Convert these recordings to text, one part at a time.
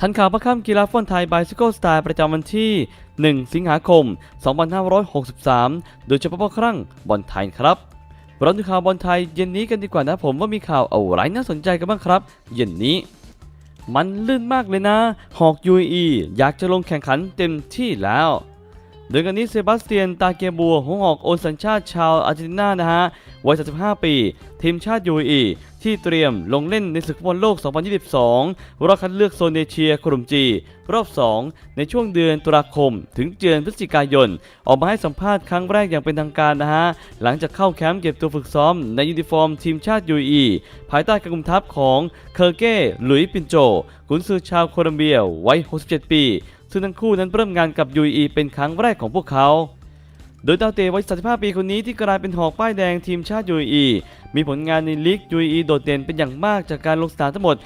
ทันข่าวประค่ำกีฬาฟุตบอลไทยไบซิโ l สไตล์ประจำวันที่ 1 สิงหาคม 2563 โดยเฉพาะครั้งบอลไทยครับเราดูข่าวบอลไทยเย็นนี้กันดีกว่านะผมว่ามีข่าวอะไรน่าสนใจกันบ้างครับ เย็นนี้ มันลื่นมากเลยนะ หอกยูอีอยากจะลงแข่งขันเต็มที่แล้ว โดยกันนี้เซบาสเตียนตาเกียบัวหัวหอกโอนสัญชาติชาวอาร์เจนตินานะฮะวัย 35 ปี ทีมชาติ UAE ที่เตรียมลงเล่นในศึกฟุตบอลโลก 2022 รอบคัดเลือกโซนเอเชียกลุ่มจีรอบ 2 ในช่วงเดือนตุลาคม ถึงเดือนพฤศจิกายน ออกมาให้สัมภาษณ์ครั้งแรกอย่างเป็นทางการนะฮะ หลังจากเข้าแคมป์เก็บตัวฝึกซ้อมในยูนิฟอร์มทีมชาติ UAE ภายใต้การคุมทัพของเคอร์เก้ หลุยปินโจกุนซือชาวโคลัมเบียวัย 67 ปี ซึ่งทั้งคู่นั้นเริ่มงานกับ UAE เป็นครั้งแรกของพวกเขา โดยดาวเตะวัย35 ปีคนนี้ที่กลายเป็นหอกป้ายแดงทีมชาติ UAE มีผลงานในลีก UAE โดดเด่นเป็นอย่างมากจากการลงสนามทั้งหมด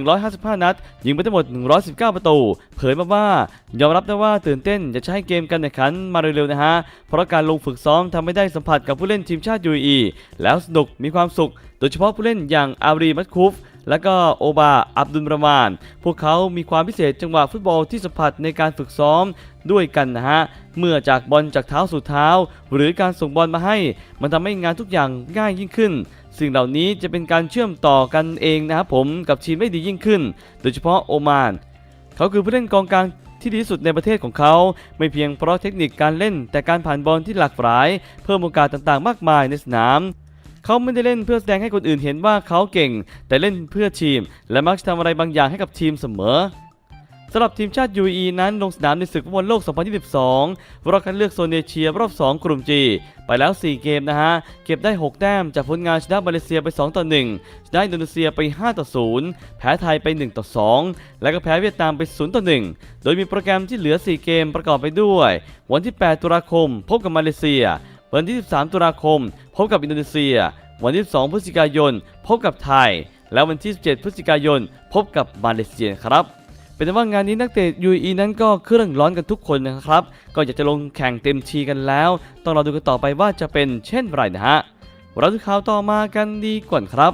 155 นัด ยิงไปทั้งหมด 119 ประตู เผยมาว่า ยอมรับได้ว่าตื่นเต้นจะใช้เกมการแข่งขันมาเร็วๆนะฮะ เพราะการลงฝึกซ้อมทำให้ได้สัมผัสกับผู้เล่นทีมชาติ UAE แล้วสนุกมีความสุข โดยเฉพาะผู้เล่นอย่างอารีมัตคุฟ และก็โอบาอับดุลประมาน พวกเขามีความพิเศษจังหวะฟุตบอลที่สัมผัสในการฝึกซ้อมด้วยกันนะฮะ เมื่อจากบอลจากเท้าสู่เท้า หรือการส่งบอลมาให้ มันทำให้งานทุกอย่างง่ายยิ่งขึ้น สิ่งเหล่านี้จะเป็นการเชื่อมต่อกันเองนะครับผมกับทีมได้ดียิ่งขึ้น โดยเฉพาะโอมาน เขาคือผู้เล่นกองกลางที่ดีที่สุดในประเทศของเขา ไม่เพียงเพราะเทคนิคการเล่น แต่การผ่านบอลที่หลากหลาย เพิ่มโอกาสต่างๆ มากมายในสนาม เขาไม่ได้เล่นเพื่อแสดงให้คนอื่นเห็นว่าเขาเก่ง แต่เล่นเพื่อทีม และมักจะทำอะไรบางอย่างให้กับทีมเสมอสำหรับทีมชาติ UAE นั้นลงสนามในศึกฟุตบอลโลก 2022 รอบคัดเลือกโซนเอเชียรอบ 2 กลุ่ม G ไปแล้ว 4 เกมนะฮะ เก็บได้ 6 แต้ม จากผลงานชนะมาเลเซียไป 2 ต่อ 1 ชนะอินโดนีเซียไป 5 ต่อ 0 แพ้ไทยไป 1 ต่อ 2 และก็แพ้เวียดนามไป 0 ต่อ 1 โดยมีโปรแกรมที่เหลือ 4 เกมประกอบไปด้วย วันที่ 8 ตุลาคม พบกับมาเลเซีย วันที่ 13 ตุลาคม พบกับอินโดนีเซีย วันที่ 2 พฤศจิกายน พบกับไทย และวันที่ 17 พฤศจิกายน พบกับมาเลเซียครับเป็นว่างานนี้นักเตะ UAE นั้นก็เครื่องร้อนกันทุกคนนะครับ ก็อยากจะลงแข่งเต็มทีกันแล้ว ต้องรอดูกันต่อไปว่าจะเป็นเช่นไรนะฮะเราดูข่าวต่อมากันดีกว่าครับ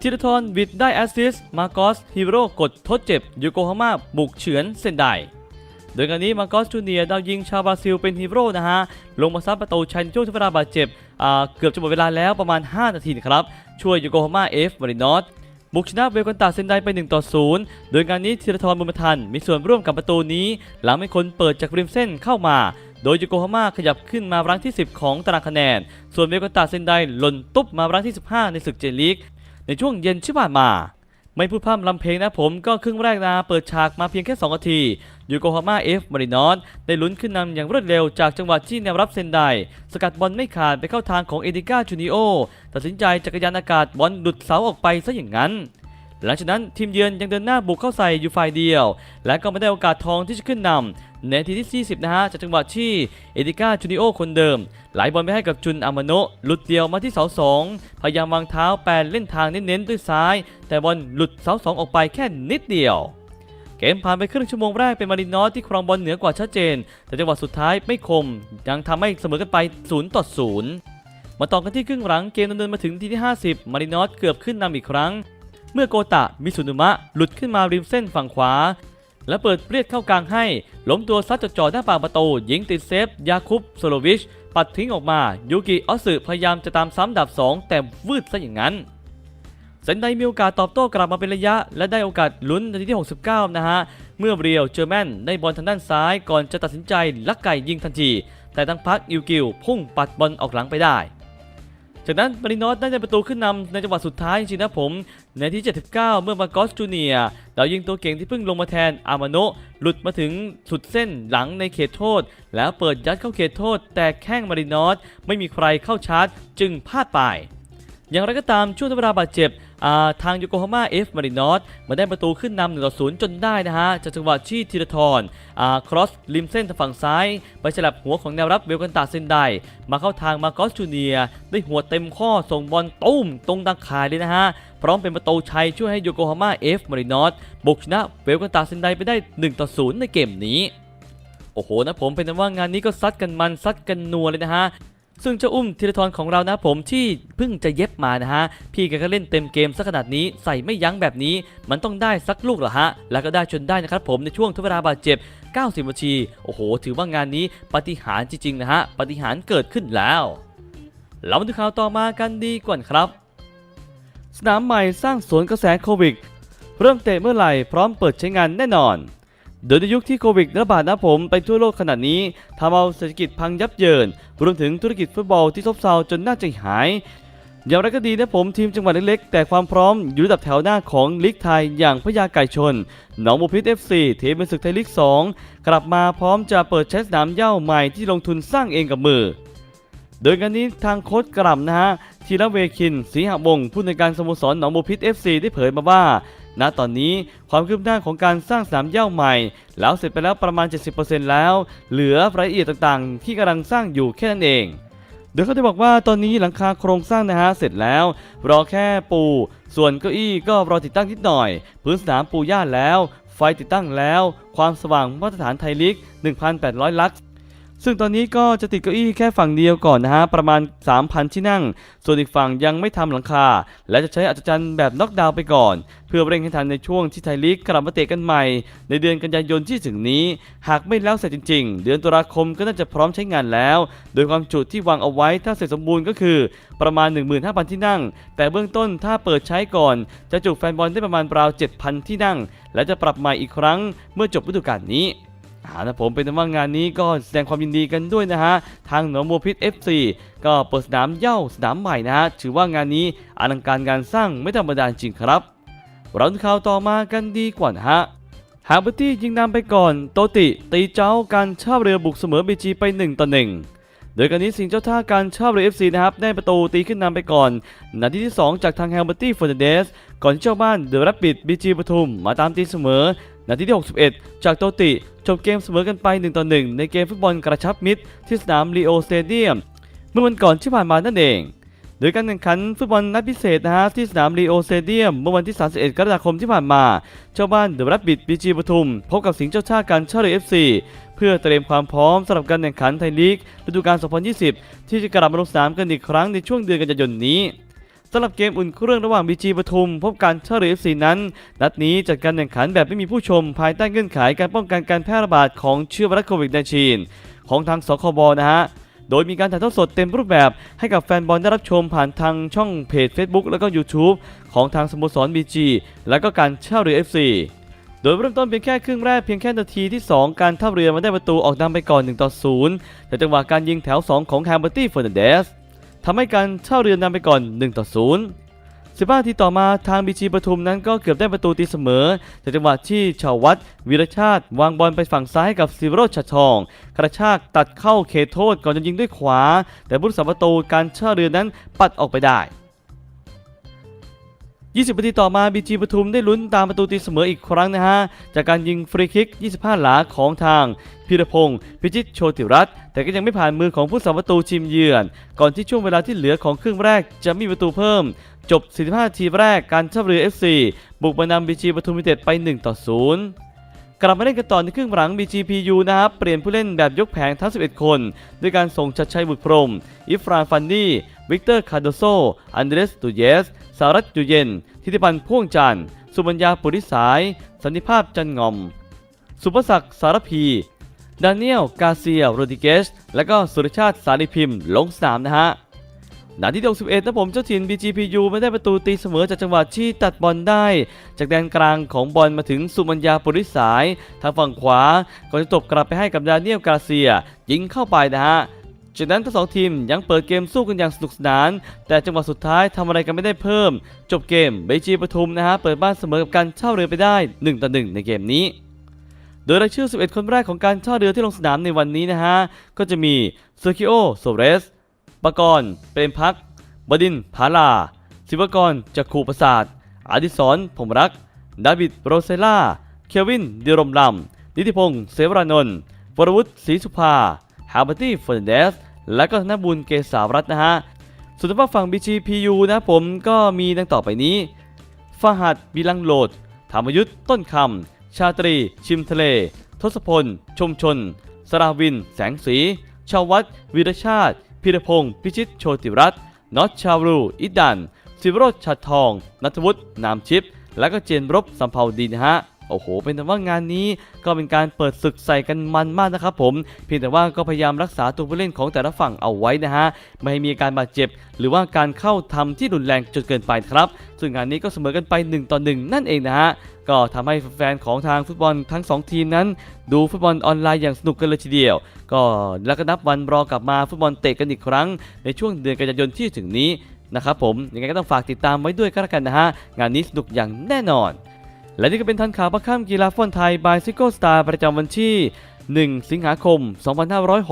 ธีรทรวิดได้แอสซิสต์มาโกสฮีโร่กดทดเจ็บยูโกฮาม่าบุกเฉือนเซนได โดยการนี้มาโกสจูเนียดาวยิงชาวบราซิลเป็นฮีโร่นะฮะ ลงมาซัดประตูชัยในช่วงที่เวลาบาดเจ็บเกือบจะหมดเวลาแล้วประมาณ 5 นาทีครับ ช่วยยูโกฮาม่าเอฟมารินอสบุกชนะเวลกันตาเซนไดไป 1 ต่อ 0 โดยงานนี้ธีรทรบุญมาทันมีส่วนร่วมกับประตูนี้ หลังมีคนเปิดจากริมเส้นเข้ามาโดยยูโกฮาม่าขยับขึ้นมารั้งที่ 10 ของตารางคะแนน ส่วนเวลกันตาเซนไดหล่นตุ๊บมารั้งที่ 15 ในศึกเจลีกในช่วงเย็นที่ผ่านมา ไม่พูดพร่ำลำเพลงนะผมก็ครึ่งแรกนาเปิดฉากมาเพียงแค่ 2 นาที ยูโกฮาม่าเอฟมารินอสได้ลุ้นขึ้นนำอย่างรวดเร็วจากจังหวะที่แนวรับเซนไดสกัดบอลไม่ขาดไปเข้าทางของเอดิก้าจูนิโอตัดสินใจจักรยานอากาศบอลดุดเสาออกไปซะอย่างนั้น หลังจากนั้นทีมเยือนยังเดินหน้าบุกเข้าใส่อยู่ฝ่ายเดียว และก็ไม่ได้โอกาสทองที่จะขึ้นนำในทีที่ 40 นะฮะจากจังหวะที่เอดิก้าจูนิโอคนเดิม ไหลบอลไปให้กับจุนอามาโนะหลุดเดียวมาที่เสาสองพยายามวางเท้าแปนเล่นทางเน้นๆด้วยซ้าย แต่บอลหลุดเสาสองออกไปแค่นิดเดียว เกมผ่านไปครึ่งชั่วโมงแรกเป็นมารินอสที่ครองบอลเหนือกว่าชัดเจน แต่จังหวะสุดท้ายไม่คม ยังทำให้เสมอกันไป0ต่อ0มาต่อกันที่ครึ่งหลังเกมดำเนินมาถึงทีที่ 50 มารินอสเกือบขึ้นนำอีกครั้ง เมื่อโกตะมิสุนุมะหลุดขึ้นมาริมเส้นฝั่งขวา และเปิดเปรียดเข้ากลางให้ ล้มตัวซัดจ่อๆหน้าปากประตูยิงติดเซฟ ยาคุปโซโลวิช ปัดทิ้งออกมา ยูกิออสึพยายามจะตามซ้ำดับ 2 แต่วืดซะอย่างนั้นเซนไดมีโอกาสตอบโต้กลับมาเป็นระยะ และได้โอกาสลุ้นนาทีที่ 69 นะฮะ เมื่อเรียวเจอร์แมนได้บอลทางด้านซ้ายก่อนจะตัดสินใจลักไก่ยิงทันที แต่ทางพักอิวกิวพุ่งปัดบอลออกหลังไปได้ จากนั้นมารินอสได้ประตูขึ้นนำในจังหวะสุดท้ายจริงๆนะผมในที่ 79 เมื่อมาโกสจูเนียดาวยิงตัวเก่งที่เพิ่งลงมาแทนอามาโนหลุดมาถึงสุดเส้นหลังในเขตโทษ แล้วเปิดยัดเข้าเขตโทษ แต่แข้งมารินอสไม่มีใครเข้าชาร์จ จึงพลาดไป อย่างไรก็ตามช่วงทดเวลาบาดเจ็บ ทางโยโกฮาม่าเอฟมารินอสมาได้ประตูขึ้นนำหนึ่งต่อศูนย์จนได้นะฮะจากจังหวะที่ธีรทรอ่าครอสริมเส้นทางฝั่งซ้าย ไปฉลับหัวของแนวรับเวลกันตาเซนไดมาเข้าทางมาโกสจูเนียได้หัวเต็มข้อส่งบอลตุ้มตรงตาข่ายเลยนะฮะพร้อมเป็นประตูชัยช่วยให้โยโกฮาม่าเอฟมารินอสบุกชนะเวลกันตาเซนไดไปได้1ต่อ0ในเกมนี้โอ้โหนะผมเป็นว่างานนี้ก็ซัดกันมันซัดกันนัวเลยนะฮะ ซึ่งเจ้าอุ้มธีรทรของเรานะผมที่เพิ่งจะเย็บมานะฮะ พี่แกก็เล่นเต็มเกมสักขนาดนี้ใส่ไม่ยั้งแบบนี้ มันต้องได้สักลูกเหรอฮะ แล้วก็ได้จนได้นะครับผมในช่วงทดเวลาบาดเจ็บ 90 นาที โอ้โห ถือว่างานนี้ปฏิหารจริงๆนะฮะ ปฏิหารเกิดขึ้นแล้ว เรามาดูข่าวต่อมากันดีกว่าครับ สนามใหม่สร้างสวนกระแสโควิด เริ่มเตะเมื่อไหร่พร้อมเปิดใช้งานแน่นอน โดยในยุคที่โควิดระบาดนะผมไปทั่วโลกขนาดนี้ทำเอาเศรษฐกิจพังยับเยิน รวมถึงธุรกิจฟุตบอลที่ซบเซาจนน่าใจหาย อย่างไรก็ดีนะผมทีมจังหวัดเล็กๆแต่ความพร้อมอยู่ระดับแถวหน้าของลีกไทยอย่างพญาไก่ชน หนองบัวพิษ FC ทีมเป็นศึกไทยลีก 2 กลับมาพร้อมจะเปิดใช้สนามเย้าใหม่ที่ลงทุนสร้างเองกับมือโดยงานนี้ทางโค้ชกล่ำนะฮะธีรเวคินศรีหวงผู้ในการสโมสรหนองบัวพิษ FC ได้เผยมาว่า ณตอนนี้ความคืบหน้าของการสร้างสนามเหย้าใหม่ แล้วเสร็จไปแล้วประมาณ 70%แล้ว เหลือรายละเอียดต่างๆ ที่กำลังสร้างอยู่แค่นั้นเองโดยเขาได้บอกว่าตอนนี้หลังคาโครงสร้างนะฮะเสร็จแล้ว รอแค่ปู ส่วนเก้าอี้ก็รอติดตั้งนิดหน่อย พื้นสนามปูย่าแล้ว ไฟติดตั้งแล้ว ความสว่างมาตรฐานไทยลิก 1,800 ลัก ซึ่งตอนนี้ก็จะติดเก้าอี้แค่ฝั่งเดียวก่อนนะฮะ ประมาณ 3,000 ที่นั่ง ส่วนอีกฝั่งยังไม่ทำหลังคา และจะใช้อัศจรรย์แบบน็อกดาวน์ไปก่อน เพื่อเร่งให้ทันในช่วงที่ไทยลีกกลับมาเตะกันใหม่ ในเดือนกันยายนที่ถึงนี้ หากไม่แล้วเสร็จจริง ๆ เดือนตุลาคมก็น่าจะพร้อมใช้งานแล้ว โดยความจุที่วางเอาไว้ถ้าเสร็จสมบูรณ์ก็คือประมาณ 15,000 ที่นั่ง แต่เบื้องต้นถ้าเปิดใช้ก่อน จะจุแฟนบอลได้ประมาณราว 7,000 ที่นั่ง และจะปรับใหม่อีกครั้งเมื่อจบฤดูกาลนี้ อาละผมเป็นว่างานนี้ก็แสดงความยินดีกันด้วยนะฮะ ทางหนองบัวพิษ FC ก็เปิดสนามเย่าสนามใหม่นะฮะ ถือว่างานนี้อลังการงานสร้างไม่ธรรมดาจริงครับเราดูข่าวต่อมากันดีกว่านะฮะฮาร์เบอร์ตี้ยิงนำไปก่อน โตติ ตีเจ้าการช่าเรือบุกเสมอบีจีไป1ต่อ1 โดยการนี้สิงเจ้าท่าการช่าเรือฟซีนะครับได้ประตูตีขึ้นนำไปก่อนนาทีที่ 2 จากทางแฮมเบอร์ตี้ฟอร์นันเดสก่อนที่เจ้าบ้านเดอะแรปปิดบีจีปทุมมาตามตีเสมอนาทีที่ 61 จากโตติจบเกมเสมอกันไป 1 ต่อ 1 ในเกมฟุตบอลกระชับมิตรที่สนามลีโอสเตเดียม เมื่อวันก่อนที่ผ่านมานั่นเอง โดยการแข่งขันฟุตบอลนัดพิเศษนะฮะที่สนามลีโอสเตเดียมเมื่อวันที่ 31 กรกฎาคมที่ผ่านมา เจ้าบ้านเดอะแรปปิดบีจีปทุม พบกับสิงห์เจ้าชาติการช่าเรือ FC เพื่อเตรียมความพร้อมสำหรับการแข่งขันไทยลีกฤดูกาล 2020 ที่จะกลับมาลงสนามกันอีกครั้งในช่วงเดือนกันยายนนี้สำหรับเกมอุ่นเครื่องระหว่างบีจีปทุม พบการท่าเรือ FC นั้น นัดนี้จัดการแข่งขันแบบไม่มีผู้ชม ภายใต้เงื่อนไขการป้องกันการแพร่ระบาดของเชื้อไวรัสโควิด -19 ของทางสคบนะฮะ โดยมีการถ่ายทอดสดเต็มรูปแบบให้กับแฟนบอลได้รับชมผ่านทางช่องเพจ Facebook และก็ YouTube ของทางสโมสร BG และก็การเช่าเรือ FC โดยเริ่มต้นเพียงแค่ครึ่งแรกเพียงแค่นาทีที่ 2 การท่าเรือมาได้ประตูออกนำไปก่อน1ต่อ0แต่จังหวะการยิงแถว 2 ของแฮมเบอร์ตี้เฟอร์นันเดสทำให้การเช่าเรือนำไปก่อน1ต่อ0 15นาทีต่อมาทางบีจีปทุมนั้นก็เกือบได้ประตูตีเสมอจากจังหวะที่ชาววัดวีรชาติ วางบอลไปฝั่งซ้ายกับซิโรชัดทอง กระชากตัดเข้าเขตโทษก่อนจะยิงด้วยขวา แต่ผู้รักษาประตูการเช่าเรือนั้นปัดออกไปได้ 20นาทีต่อมาบีจีปทุมได้ลุ้นตามประตูตีเสมออีกครั้งนะฮะ จากการยิงฟรีคิก 25 หลาของทางพีรพงศ์พิจิตรโชติรัตน์แต่ก็ยังไม่ผ่านมือของผู้สาประตูทีมเยือน ก่อนที่ช่วงเวลาที่เหลือของครึ่งแรกจะมีประตูเพิ่ม จบ 45นาทีแรกการท่าเรือ FC บุกมานำบีจีปทุมยูเต็ดไป 1 ต่อ 0 กลับมาเล่นกันต่อในครึ่งหลัง BGPU นะครับ เปลี่ยนผู้เล่นแบบยกแผงทั้ง 11 คน ด้วยการส่งชัดชัยบุตรพรม อิฟรานฟันนี่ วิกเตอร์ คาร์โดโซ อันเดรส ตูเยส สารัตยูเยนทิติพันธ์พ่วงจันทร์ สุบัญญาปุริสาย สันติภาพจันงอม สุภศักดิ์ สารพี ดานิเอล กาเซีย โรดิเกส และก็สุรชาติ สารีพิมพ์ ลงสนามนะฮะ นาทีที่61นะผมเจ้าถิ่น BGPU ไม่ได้ประตูตีเสมอจากจังหวะที่ตัดบอลได้ จากแดนกลางของบอลมาถึงสุมัญญาปุริสาย ทางฝั่งขวาก่อนจะตบกลับไปให้กับดาเนิเอลกาเซีย ยิงเข้าไปนะฮะจากนั้นทั้งสองทีมยังเปิดเกมสู้กันอย่างสนุกสนาน แต่จังหวะสุดท้ายทำอะไรกันไม่ได้เพิ่ม จบเกมเบจีปทุมนะฮะเปิดบ้านเสมอกับการเช่าเรือไปได้1ต่อ1ในเกมนี้ โดยรายชื่อ 11 คนแรกของการเช่าเรือที่ลงสนามในวันนี้นะฮะก็จะมีเซอร์คิโอโซเรส ปกรณ์เปรมพัก บดินทร์ผาลา ศิวกรจักขูประสาทอดิศรผมรัก ดาวิดโรเซล่า เควินดิรมลำนิติพงศ์เสวรานนท์วรวุฒิศรีสุภา ฮาร์บอร์ตี้เฟอร์นเดส และก็ธนบุญเกษารัตน์นะฮะ ส่วนทางฝั่ง BGPU นะผมก็มีดังต่อไปนี้ฟาหัดบิลังโหลด ธรรมยุทธ์ต้นคำ ชาตรี ชิมทะเล ทศพล ชมชน สราวิน แสงสี ชาววัดวีรชาติ พิรพงศ์พิชิตโชติรัตน์น็อตชาวรูอิดันสิบรจน์ชัดทอง นัทวุฒินามชิป และก็เจนรบสัมภาวดีนะฮะ โอ้โห เป็นแต่ว่างานนี้ก็เป็นการเปิดศึกใส่กันมันมากนะครับผม เพียงแต่ว่าก็พยายามรักษาตัวผู้เล่นของแต่ละฝั่งเอาไว้นะฮะ ไม่ให้มีการบาดเจ็บ หรือว่าการเข้าทำที่รุนแรงจนเกินไปครับ ซึ่งงานนี้ก็เสมอกันไป1ต่อ1นั่นเองนะฮะ ก็ทำให้แฟนของทางฟุตบอลทั้ง 2 ทีมนั้น ดูฟุตบอลออนไลน์อย่างสนุกกันเลยทีเดียว ก็แล้วก็นับวันรอกลับมาฟุตบอลเตะกันอีกครั้ง ในช่วงเดือนกันยายนที่ถึงนี้นะครับผมยังไงก็ต้องฝากติดตามไว้ด้วยก็แล้วกันนะฮะงานนี้สนุกอย่างแน่นอน และนี่ก็เป็นทันข่าวประข้ามกีฬาฟุตบอลไทยบายซิโก้สตาร์ประจำวันที่ 1 สิงหาคม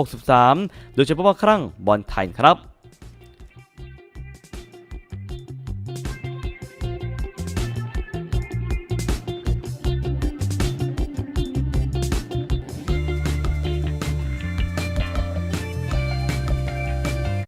2563 โดยเฉพาะว่าครั้งบอลไทยครับ